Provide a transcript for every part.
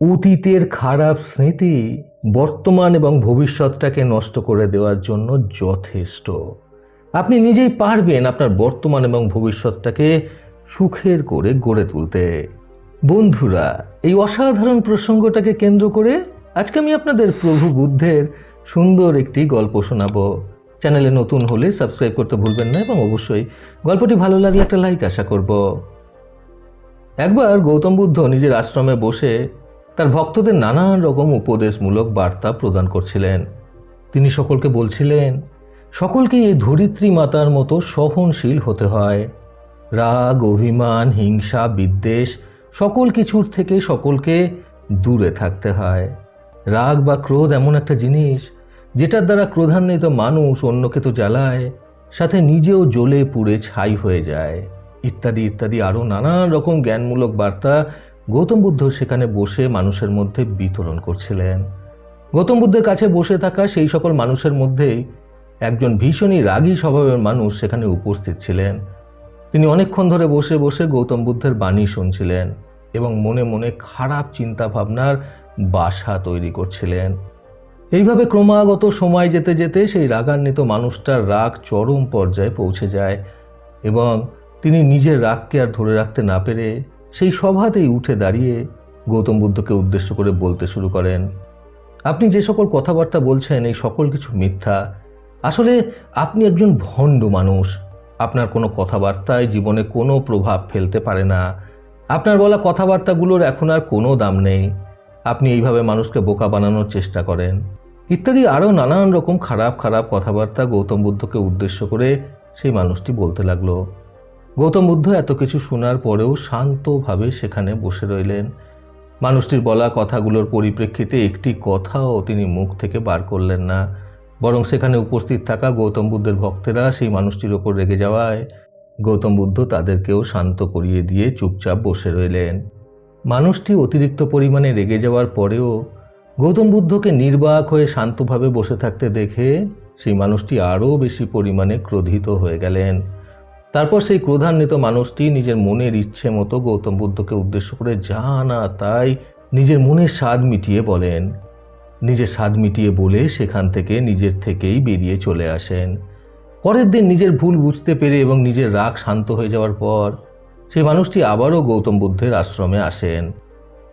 অতীতের খারাপ স্মৃতি বর্তমান এবং ভবিষ্যৎটাকে নষ্ট করে দেওয়ার জন্য যথেষ্ট। আপনি নিজেই পারবেন আপনার বর্তমান এবং ভবিষ্যৎটাকে সুখের করে গড়ে তুলতে। বন্ধুরা, এই অসাধারণ প্রসঙ্গটাকে কেন্দ্র করে আজকে আমি আপনাদের প্রভু বুদ্ধের সুন্দর একটি গল্প শোনাবো। চ্যানেলে নতুন হলে সাবস্ক্রাইব করতে ভুলবেন না এবং অবশ্যই গল্পটি ভালো লাগলে একটা লাইক আশা করব। একবার গৌতম বুদ্ধ নিজের আশ্রমে বসে তার ভক্তদের নানান রকম উপদেশমূলক বার্তা প্রদান করছিলেন। তিনি সকলকে বলছিলেন সকলকে এই ধরিত্রী মাতার মতো সহনশীল হতে হয়। রাগ, অভিমান, হিংসা, বিদ্বেষ, সকল কিছুর থেকে সকলকে দূরে থাকতে হয়। রাগ বা ক্রোধ এমন একটা জিনিস, যেটার দ্বারা ক্রোধান্বিত মানুষ অন্যকে তো জ্বালায়, সাথে নিজেও জ্বলে পুড়ে ছাই হয়ে যায়। ইত্যাদি ইত্যাদি আরও নানান রকম জ্ঞানমূলক বার্তা গৌতম বুদ্ধ সেখানে বসে মানুষের মধ্যে বিতরণ করছিলেন। গৌতম বুদ্ধের কাছে বসে থাকা সেই সকল মানুষের মধ্যেই একজন ভীষণই রাগী স্বভাবের মানুষ সেখানে উপস্থিত ছিলেন। তিনি অনেকক্ষণ ধরে বসে বসে গৌতম বুদ্ধের বাণী শুনছিলেন এবং মনে মনে খারাপ চিন্তা ভাবনার বাসা তৈরি করছিলেন। এইভাবে ক্রমাগত সময় যেতে যেতে সেই রাগান্বিত মানুষটার রাগ চরম পর্যায়ে পৌঁছে যায় এবং তিনি নিজের রাগকে আর ধরে রাখতে না পেরে সেই সভাতেই উঠে দাঁড়িয়ে গৌতম বুদ্ধকে উদ্দেশ্য করে বলতে শুরু করেন, আপনি যে সকল কথাবার্তা বলছেন, এই সকল কিছু মিথ্যা। আসলে আপনি একজন ভণ্ড মানুষ। আপনার কোনো কথাবার্তায় জীবনে কোনো প্রভাব ফেলতে পারে না। আপনার বলা কথাবার্তাগুলোর এখন আর কোনো দাম নেই। আপনি এইভাবে মানুষকে বোকা বানানোর চেষ্টা করেন। ইত্যাদি আরও নানান রকম খারাপ খারাপ কথাবার্তা গৌতম বুদ্ধকে উদ্দেশ্য করে সেই মানুষটি বলতে লাগল। গৌতম বুদ্ধ এত কিছু শোনার পরেও শান্তভাবে সেখানে বসে রইলেন। মানুষটির বলা কথাগুলোর পরিপ্রেক্ষিতে একটি কথাও তিনি মুখ থেকে বার করলেন না। বরং সেখানে উপস্থিত থাকা গৌতম বুদ্ধের ভক্তেরা সেই মানুষটির ওপর রেগে যাওয়ায় গৌতম বুদ্ধ তাদেরকেও শান্ত করিয়ে দিয়ে চুপচাপ বসে রইলেন। মানুষটি অতিরিক্ত পরিমাণে রেগে যাওয়ার পরেও গৌতম বুদ্ধকে নির্বাক হয়ে শান্তভাবে বসে থাকতে দেখে সেই মানুষটি আরও বেশি পরিমাণে ক্রোধিত হয়ে গেলেন। তারপর সেই ক্রোধান্বিত মানুষটি নিজের মনের ইচ্ছে মতো গৌতম বুদ্ধকে উদ্দেশ্য করে যা না তাই নিজের মনের স্বাদ মিটিয়ে বলেন। নিজের স্বাদ মিটিয়ে বলে সেখান থেকে নিজের থেকেই বেরিয়ে চলে আসেন। পরের দিন নিজের ভুল বুঝতে পেরে এবং নিজের রাগ শান্ত হয়ে যাওয়ার পর সেই মানুষটি আবারও গৌতম বুদ্ধের আশ্রমে আসেন।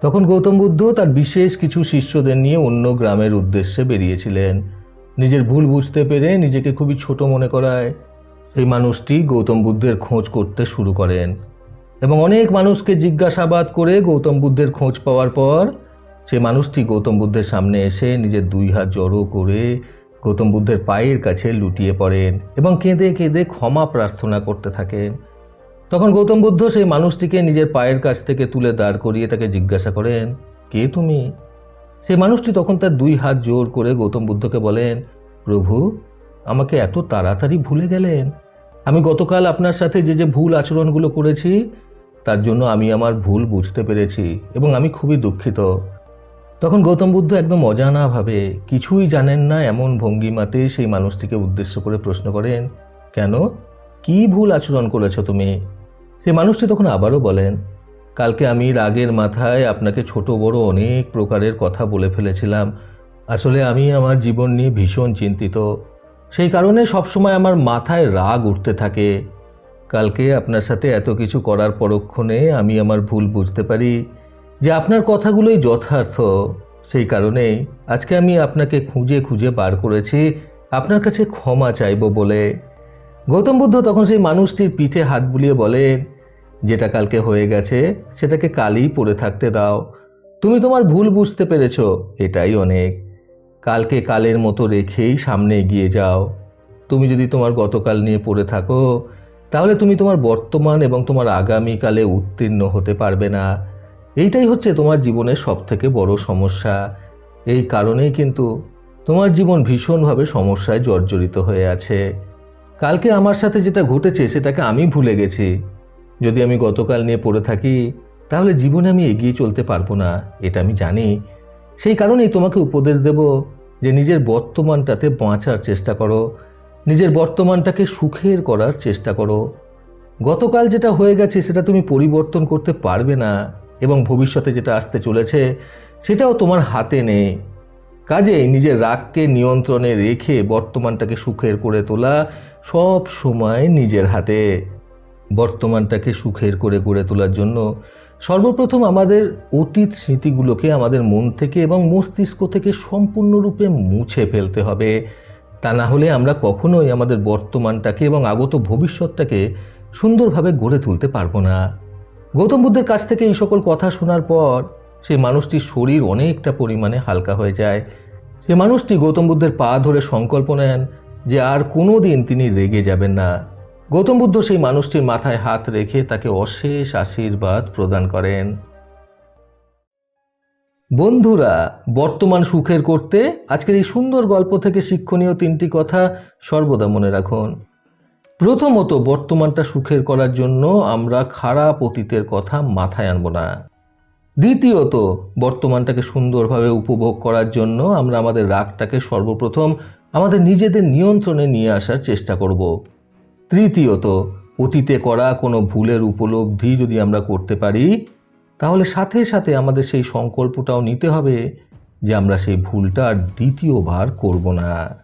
তখন গৌতম বুদ্ধ তার বিশেষ কিছু শিষ্যদের নিয়ে অন্য গ্রামের উদ্দেশ্যে বেরিয়েছিলেন। নিজের ভুল বুঝতে পেরে নিজেকে খুবই ছোট মনে করায় সেই মানুষটি গৌতম বুদ্ধের খোঁজ করতে শুরু করেন এবং অনেক মানুষকে জিজ্ঞাসাবাদ করে গৌতম বুদ্ধের খোঁজ পাওয়ার পর সে মানুষটি গৌতম বুদ্ধের সামনে এসে নিজের দুই হাত জড়ো করে গৌতম বুদ্ধের পায়ের কাছে লুটিয়ে পড়েন এবং কেঁদে কেঁদে ক্ষমা প্রার্থনা করতে থাকেন। তখন গৌতম বুদ্ধ সেই মানুষটিকে নিজের পায়ের কাছ থেকে তুলে দাঁড় করিয়ে তাকে জিজ্ঞাসা করেন, কে তুমি? সেই মানুষটি তখন তার দুই হাত জোর করে গৌতম বুদ্ধকে বলেন, প্রভু আমাকে এত তাড়াতাড়ি ভুলে গেলেন? আমি গতকাল আপনার সাথে যে যে ভুল আচরণগুলো করেছি, তার জন্য আমি আমার ভুল বুঝতে পেরেছি এবং আমি খুবই দুঃখিত। তখন গৌতম বুদ্ধ একদম অজানাভাবে কিছুই জানেন না এমন ভঙ্গিমাতে সেই মানুষটিকে উদ্দেশ্য করে প্রশ্ন করেন, কেন? কি ভুল আচরণ করেছ তুমি? সেই মানুষটি তখন আবারও বলেন, কালকে আমি রাগের মাথায় আপনাকে ছোট বড় অনেক প্রকারের কথা বলে ফেলেছিলাম। আসলে আমি আমার জীবন নিয়ে ভীষণ চিন্তিত। সেই কারণে সবসময় আমার মাথায় রাগ উঠতে থাকে। কালকে আপনার সাথে এত কিছু করার পরক্ষণে আমি আমার ভুল বুঝতে পারি যে আপনার কথাগুলোই যথার্থ। সেই কারণেই আজকে আমি আপনাকে খুঁজে খুঁজে বার করেছি, আপনার কাছে ক্ষমা চাইব বলে। গৌতম বুদ্ধ তখন সেই মানুষটির পিঠে হাত বুলিয়ে বলেন, যেটা কালকে হয়ে গেছে, সেটাকে কালই পড়ে থাকতে দাও। তুমি তোমার ভুল বুঝতে পেরেছ, এটাই অনেক। কালকে কালের মতো রেখেই সামনে এগিয়ে যাও। তুমি যদি তোমার গতকাল নিয়ে পড়ে থাকো, তাহলে তুমি তোমার বর্তমান এবং তোমার আগামীকালে উত্তীর্ণ হতে পারবে না। এইটাই হচ্ছে তোমার জীবনের সবথেকে বড় সমস্যা। এই কারণেই কিন্তু তোমার জীবন ভীষণভাবে সমস্যায় জর্জরিত হয়ে আছে। কালকে আমার সাথে যেটা ঘটেছে, সেটাকে আমি ভুলে গেছি। যদি আমি গতকাল নিয়ে পড়ে থাকি, তাহলে জীবনে আমি এগিয়ে চলতে পারব না, এটা আমি জানি। সেই কারণেই তোমাকে উপদেশ দেব যে নিজের বর্তমানটাতে বাঁচার চেষ্টা করো, নিজের বর্তমানটাকে সুখের করার চেষ্টা করো। গতকাল যেটা হয়ে গেছে সেটা তুমি পরিবর্তন করতে পারবে না এবং ভবিষ্যতে যেটা আসতে চলেছে সেটাও তোমার হাতে নেই। কাজেই নিজের রাগকে নিয়ন্ত্রণে রেখে বর্তমানটাকে সুখের করে তোলা সব সময় নিজের হাতে। বর্তমানটাকে সুখের করে গড়ে তোলার জন্য সর্বপ্রথম আমাদের অতীত স্মৃতিগুলোকে আমাদের মন থেকে এবং মস্তিষ্ক থেকে সম্পূর্ণরূপে মুছে ফেলতে হবে। তা না হলে আমরা কখনোই আমাদের বর্তমানটাকে এবং আগত ভবিষ্যৎটাকে সুন্দরভাবে গড়ে তুলতে পারব না। গৌতম বুদ্ধের কাছ থেকে এই সকল কথা শোনার পর সেই মানুষটির শরীর অনেকটা পরিমাণে হালকা হয়ে যায়। সে মানুষটি গৌতম বুদ্ধের পা ধরে সংকল্প নেন যে আর কোনো দিন তিনি রেগে যাবেন না। গৌতম বুদ্ধ সেই মানুষটির মাথায় হাত রেখে তাকে অশেষ আশীর্বাদ প্রদান করেন। বন্ধুরা, বর্তমান সুখের করতে আজকের এই সুন্দর গল্প থেকে শিক্ষণীয় তিনটি কথা সর্বদা মনে রাখুন। প্রথমত, বর্তমানটা সুখের করার জন্য আমরা খারাপ অতীতের কথা মাথায় আনব না। দ্বিতীয়ত, বর্তমানটাকে সুন্দরভাবে উপভোগ করার জন্য আমরা আমাদের রাগটাকে সর্বপ্রথম আমাদের নিজেদের নিয়ন্ত্রণে নিয়ে আসার চেষ্টা করব। তৃতীয়ত, অতীতে করা কোনো ভুলের উপলব্ধি যদি আমরা করতে পারি, তাহলে সাথে সাথে আমাদের সেই সংকল্পটাও নিতে হবে যে আমরা সেই ভুলটা আর দ্বিতীয়বার করব না।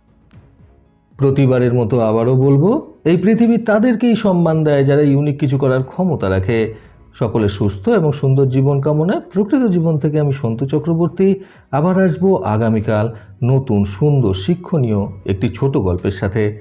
প্রতিবারের মতো আবারও বলব, এই পৃথিবী তাদেরকেই সম্মান দেয় যারা ইউনিক কিছু করার ক্ষমতা রাখে। সকলের সুস্থ এবং সুন্দর জীবন কামনায় প্রকৃত জীবন থেকে আমি সন্তু চক্রবর্তী। আবার আসব আগামীকাল নতুন সুন্দর শিক্ষণীয় একটি ছোট গল্পের সাথে।